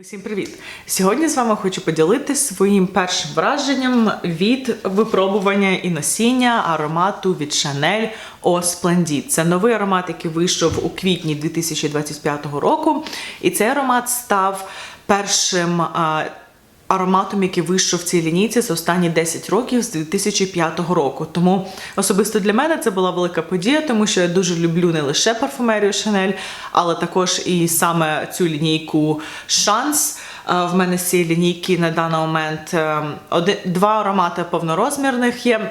Усім привіт! Сьогодні з вами хочу поділитися своїм першим враженням від випробування і носіння аромату від Chanel О Splendid. Це новий аромат, який вийшов у квітні 2025 року. І цей аромат став першим. Ароматом, який вийшов в цій лінійці за останні 10 років з 2005 року. Тому особисто для мене це була велика подія, тому що я дуже люблю не лише парфумерію Шанель, але також і саме цю лінійку Шанс. Е, В мене з цієї лінійки на даний момент е, один, два аромати повнорозмірних є.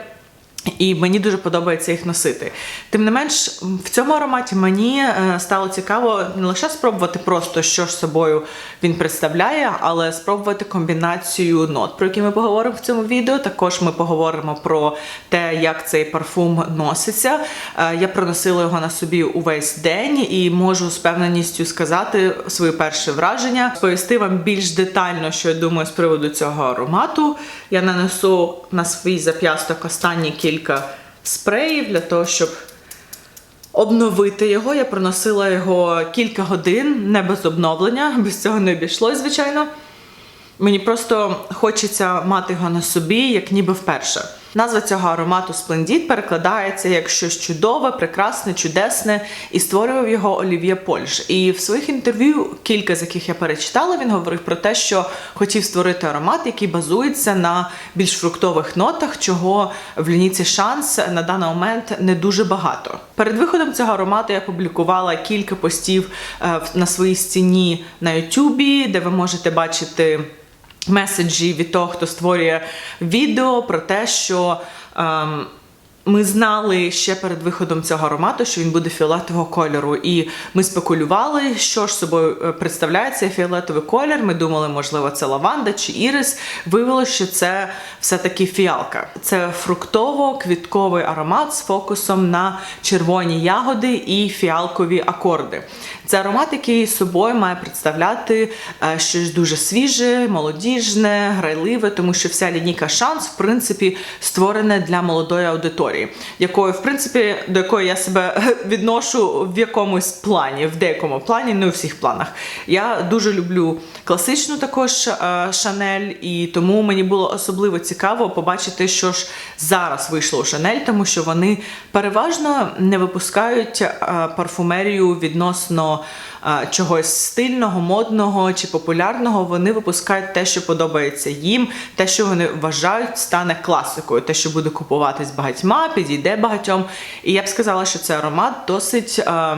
І мені дуже подобається їх носити. Тим не менш, в цьому ароматі мені е, стало цікаво не лише спробувати просто, що ж собою він представляє, але спробувати комбінацію нот, про які ми поговоримо в цьому відео. Також ми поговоримо про те, як цей парфум носиться. Е, Я проносила його на собі увесь день і можу з певненістю сказати своє перше враження, сповісти вам більш детально, що я думаю з приводу цього аромату. Я нанесу на свій зап'ясток останні кілька спреїв для того, щоб обновити його. Я проносила його кілька годин, не без обновлення, без цього не обійшлось, звичайно. Мені просто хочеться мати його на собі, як ніби вперше. Назва цього аромату Splendid перекладається як щось чудове, прекрасне, чудесне, і створював його Олів'є Польш. І в своїх інтерв'ю, кілька з яких я перечитала, він говорив про те, що хотів створити аромат, який базується на більш фруктових нотах, чого в лінійці шанс на даний момент не дуже багато. Перед виходом цього аромату я публікувала кілька постів е, на своїй стіні на Ютубі, де ви можете бачити меседжі від того, хто створює відео про те, що ем, ми знали ще перед виходом цього аромату, що він буде фіолетового кольору. І ми спекулювали, що ж собою е, представляє цей фіолетовий колір. Ми думали, можливо, це лаванда чи ірис. Виявилося, що це все-таки фіалка. Це фруктово-квітковий аромат з фокусом на червоні ягоди і фіалкові акорди. Це аромат, який собою має представляти е, щось дуже свіже, молодіжне, грайливе, тому що вся лінійка шанс, в принципі, створена для молодої аудиторії, якою, в принципі, до якої я себе відношу в якомусь плані, в деякому плані, не у всіх планах. Я дуже люблю класичну також е, Шанель, і тому мені було особливо цікаво побачити, що ж зараз вийшло у Шанель, тому що вони переважно не випускають е, парфумерію відносно чогось стильного, модного чи популярного. Вони випускають те, що подобається їм, те, що вони вважають, стане класикою, те, що буде купуватись багатьма, підійде багатьом. І я б сказала, що цей аромат досить. е,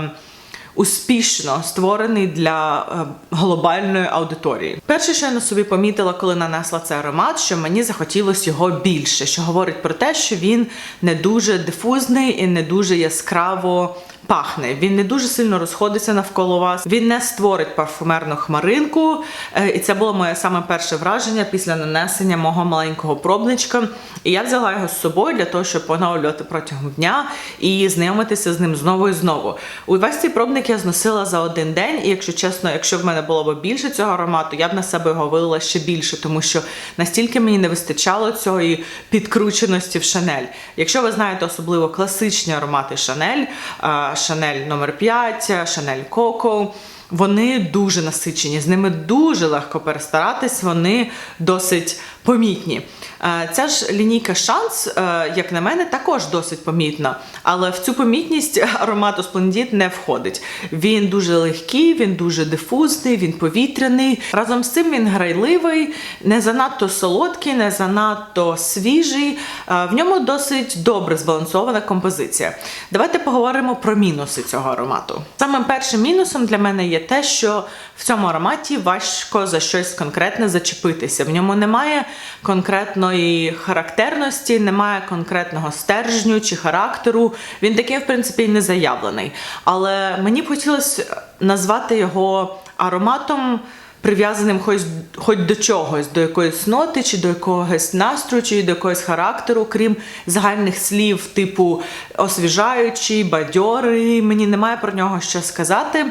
Успішно створений для глобальної аудиторії. Перше, що я на собі помітила, коли нанесла цей аромат, що мені захотілося його більше, що говорить про те, що він не дуже дифузний і не дуже яскраво пахне. Він не дуже сильно розходиться навколо вас. Він не створить парфумерну хмаринку. Е, І це було моє саме перше враження після нанесення мого маленького пробничка. І я взяла його з собою для того, щоб поновлювати протягом дня і знайомитися з ним знову і знову. Увесь цей пробник я зносила за один день, і якщо чесно, якщо в мене було б більше цього аромату, я б на себе його вилила ще більше, тому що настільки мені не вистачало цієї підкрученості в Шанель. Якщо ви знаєте особливо класичні аромати Шанель, е, Шанель номер 5 Шанель Коко. Вони дуже насичені, з ними дуже легко перестаратись, вони досить помітні. Е, Ця ж лінійка шанс, е, як на мене, також досить помітна, але в цю помітність аромату Splendid не входить. Він дуже легкий, він дуже дифузний, він повітряний. Разом з цим він грайливий, не занадто солодкий, не занадто свіжий. Е, В ньому досить добре збалансована композиція. Давайте поговоримо про мінуси цього аромату. Самим першим мінусом для мене є те, що в цьому ароматі важко за щось конкретне зачепитися. В ньому немає конкретної характерності, немає конкретного стержню чи характеру. Він таким, в принципі, не заявлений. Але мені б хотілося назвати його ароматом. Прив'язаним хоч, хоч до чогось, до якоїсь ноти, чи до якогось настрою, чи до якогось характеру, крім загальних слів, типу освіжаючий, бадьорий. Мені немає про нього що сказати.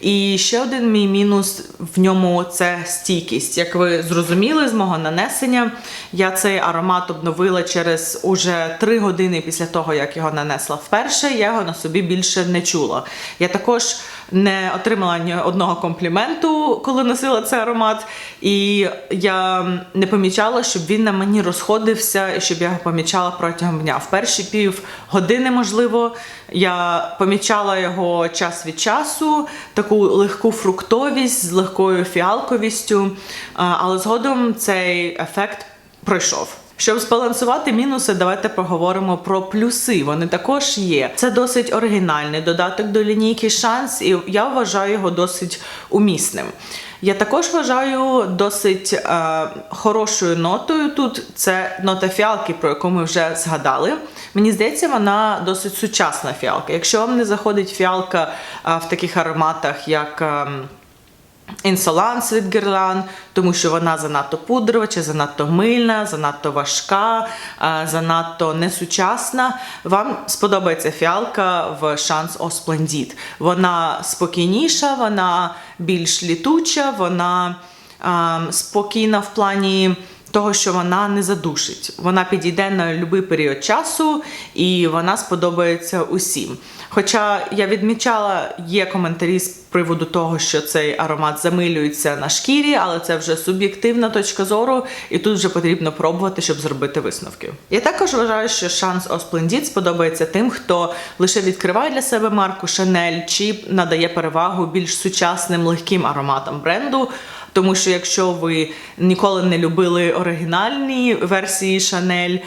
І ще один мій мінус в ньому це стійкість. Як ви зрозуміли з мого нанесення, я цей аромат обновила через уже 3 години після того, як його нанесла вперше. Я його на собі більше не чула. Я також не отримала ні одного компліменту, коли носила цей аромат. І я не помічала, щоб він на мені розходився, і щоб я його помічала протягом дня. В перші пів години, можливо, я помічала його час від часу, таку легку фруктовість з легкою фіалковістю, але згодом цей ефект пройшов. Щоб збалансувати мінуси, давайте поговоримо про плюси. Вони також є. Це досить оригінальний додаток до лінійки шанс, і я вважаю його досить умісним. Я також вважаю досить е, хорошою нотою. Тут це нота фіалки, про яку ми вже згадали. Мені здається, вона досить сучасна фіалка. Якщо вам не заходить фіалка е, в таких ароматах, як. ем, Інсоланс від гірлан, тому що вона занадто пудрова, чи занадто мильна, занадто важка, е, занадто несучасна. Вам сподобається фіалка в шанс О Splendid. Вона спокійніша, вона більш літуча, вона е, спокійна в плані. Того, що вона не задушить, вона підійде на будь-який період часу і вона сподобається усім. Хоча я відмічала, є коментарі з приводу того, що цей аромат замилюється на шкірі, але це вже суб'єктивна точка зору, і тут вже потрібно пробувати, щоб зробити висновки. Я також вважаю, що шанс О Splendid сподобається тим, хто лише відкриває для себе марку Chanel чи надає перевагу більш сучасним легким ароматам бренду. Тому що якщо ви ніколи не любили оригінальні версії Шанель,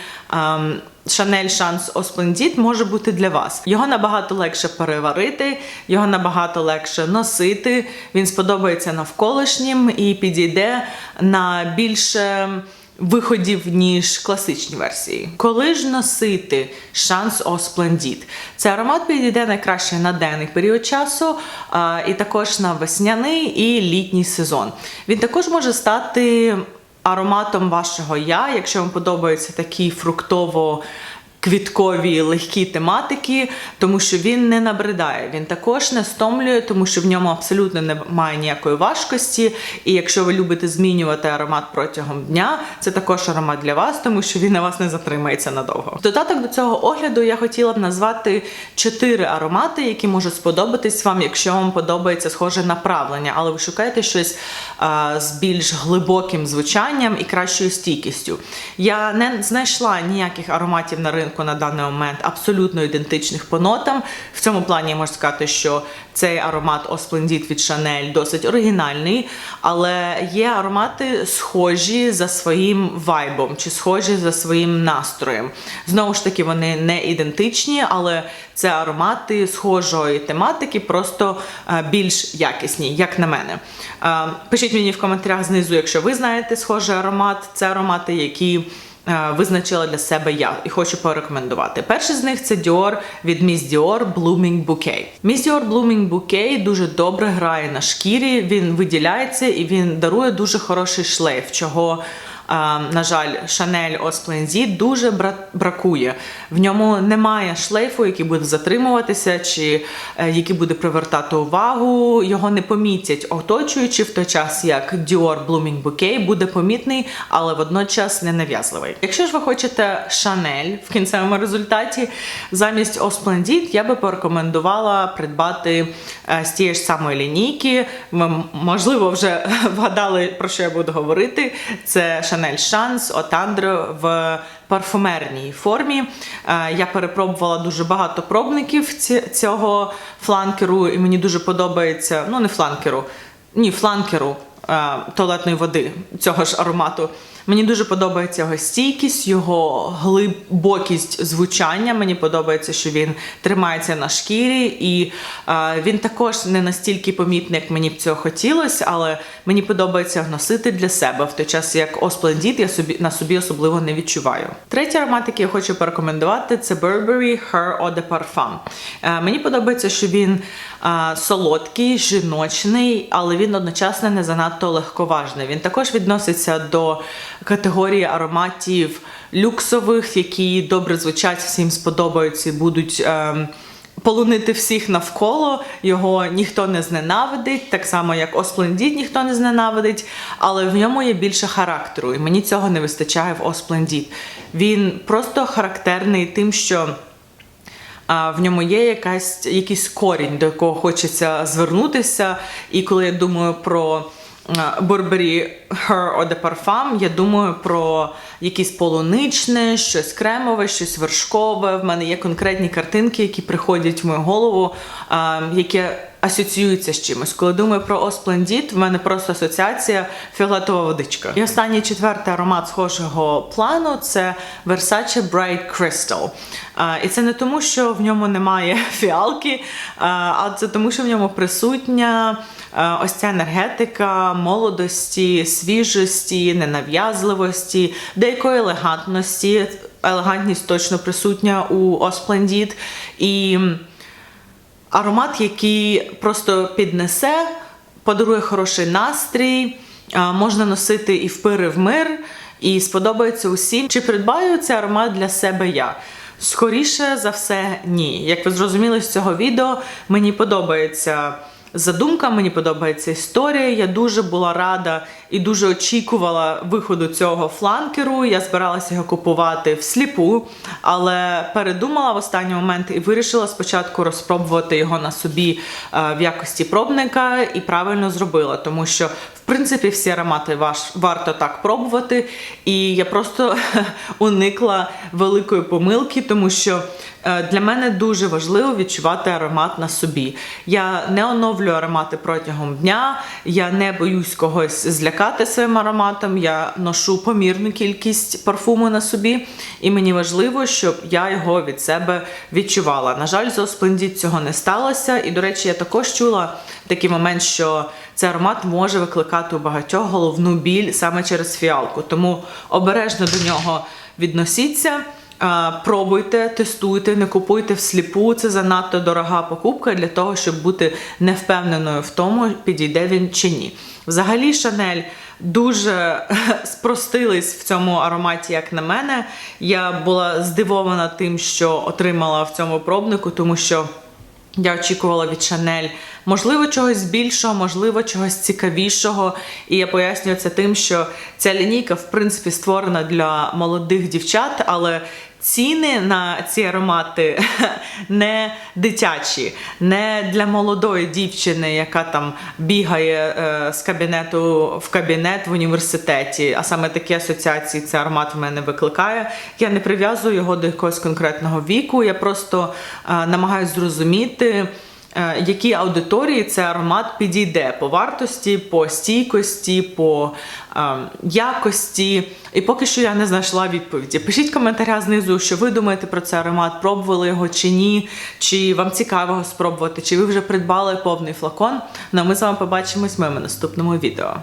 Шанель Шанс Осплендіт може бути для вас. Його набагато легше переварити, його набагато легше носити. Він сподобається навколишнім і підійде на більше виходів, ніж класичні версії. Коли ж носити шанс О Splendid? Цей аромат підійде найкраще на денний період часу, а, і також на весняний і літній сезон. Він також може стати ароматом вашого я, якщо вам подобаються такі фруктово. Квіткові легкі тематики, тому що він не набридає. Він також не стомлює, тому що в ньому абсолютно немає ніякої важкості. І якщо ви любите змінювати аромат протягом дня, це також аромат для вас, тому що він на вас не затримається надовго. Додаток до цього огляду я хотіла б назвати чотири аромати, які можуть сподобатись вам, якщо вам подобається схоже направлення, але ви шукаєте щось а, з більш глибоким звучанням і кращою стійкістю. Я не знайшла ніяких ароматів на ринку на даний момент абсолютно ідентичних по нотам. В цьому плані я можу сказати, що цей аромат О Splendid від Chanel досить оригінальний, але є аромати схожі за своїм вайбом чи схожі за своїм настроєм. Знову ж таки, вони не ідентичні, але це аромати схожої тематики, просто е, більш якісні, як на мене. Е, Пишіть мені в коментарях знизу, якщо ви знаєте схожий аромат. Це аромати, які визначила для себе я і хочу порекомендувати. Перший з них це Dior від Miss Dior Blooming Bouquet. Miss Dior Blooming Bouquet дуже добре грає на шкірі, він виділяється і він дарує дуже хороший шлейф, чого. На жаль, Eau Splendid дуже бракує. В ньому немає шлейфу, який буде затримуватися, чи е, який буде привертати увагу. Його не помітять оточуючи в той час, як Dior Blooming Bouquet буде помітний, але водночас не нав'язливий. Якщо ж ви хочете Chanel в кінцевому результаті, замість Eau я би порекомендувала придбати е, з тієї ж самої лінійки. Ви, можливо, вже вгадали про що я буду говорити. Це Chanel от Андре в парфумерній формі. Е, Я перепробувала дуже багато пробників цього фланкеру, і мені дуже подобається. Ну, не фланкеру, ні, фланкеру е, туалетної води цього ж аромату. Мені дуже подобається його стійкість, його глибокість звучання. Мені подобається, що він тримається на шкірі, і е, він також не настільки помітний, як мені б цього хотілося, але мені подобається його для себе в той час, як Splendid я собі на собі особливо не відчуваю. Третій аромат, який я хочу порекомендувати, це Burberry Her Eau de Parfum. Е, мені подобається, що він е, солодкий, жіночний, але він одночасно не занадто легковажний. Він також відноситься до категорії ароматів люксових, які добре звучать, всім сподобаються і будуть. ем, Полонити всіх навколо, його ніхто не зненавидить, так само як О Splendid ніхто не зненавидить, але в ньому є більше характеру, і мені цього не вистачає в О Він просто характерний тим, що а, в ньому є якась, якийсь корінь, до якого хочеться звернутися. І коли я думаю про Бурбері Her Eau de Parfum, я думаю про якісь полуничне, щось кремове, щось вершкове. В мене є конкретні картинки, які приходять в мою голову, які асоціюються з чимось. Коли думаю про Осплендіт, в мене просто асоціація фіолетова водичка. І останній четвертий аромат схожого плану це Versace Bright Crystal. І це не тому, що в ньому немає фіалки, а це тому, що в ньому присутня ось ця енергетика молодості, свіжості, ненав'язливості, деякої елегантності. Елегантність точно присутня у Осплендіт. І аромат, який просто піднесе, подарує хороший настрій, можна носити і в пир, і в мир, і сподобається усім. Чи придбаю цей аромат для себе я? Скоріше за все, ні. Як ви зрозуміли з цього відео, мені подобається задумка, мені подобається історія. Я дуже була рада і дуже очікувала виходу цього фланкеру. Я збиралася його купувати всліпу, але передумала в останній момент і вирішила спочатку розпробувати його на собі е, в якості пробника і правильно зробила, тому що. В принципі, всі аромати ваш варто так пробувати, і я просто уникла великої помилки, тому що для мене дуже важливо відчувати аромат на собі. Я не оновлюю аромати протягом дня, я не боюсь когось злякати своїм ароматом. Я ношу помірну кількість парфуму на собі, і мені важливо, щоб я його від себе відчувала. На жаль, з Осплендіт цього не сталося. І, до речі, я також чула такий момент, що цей аромат може викликати у багатьох головну біль саме через фіалку. Тому обережно до нього відносіться. Пробуйте, тестуйте, не купуйте всліпу. Це занадто дорога покупка для того, щоб бути невпевненою в тому, підійде він чи ні. Взагалі, Шанель дуже спростились в цьому ароматі, як на мене. Я була здивована тим, що отримала в цьому пробнику, тому що. Я очікувала від Шанель, можливо, чогось більшого, можливо, чогось цікавішого. І я пояснюю це тим, що ця лінійка, в принципі, створена для молодих дівчат, але ціни на ці аромати не дитячі, не для молодої дівчини, яка там бігає е, з кабінету в кабінет в університеті. А саме такі асоціації цей аромат в мене викликає. Я не прив'язую його до якогось конкретного віку. Я просто е, намагаюся зрозуміти. Е, Якій аудиторії цей аромат підійде по вартості, по стійкості, по е, якості. І поки що я не знайшла відповіді. Пишіть коментаря знизу, що ви думаєте про цей аромат, пробували його чи ні, чи вам цікаво його спробувати, чи ви вже придбали повний флакон. Ну а ми з вами побачимось в моєму наступному відео.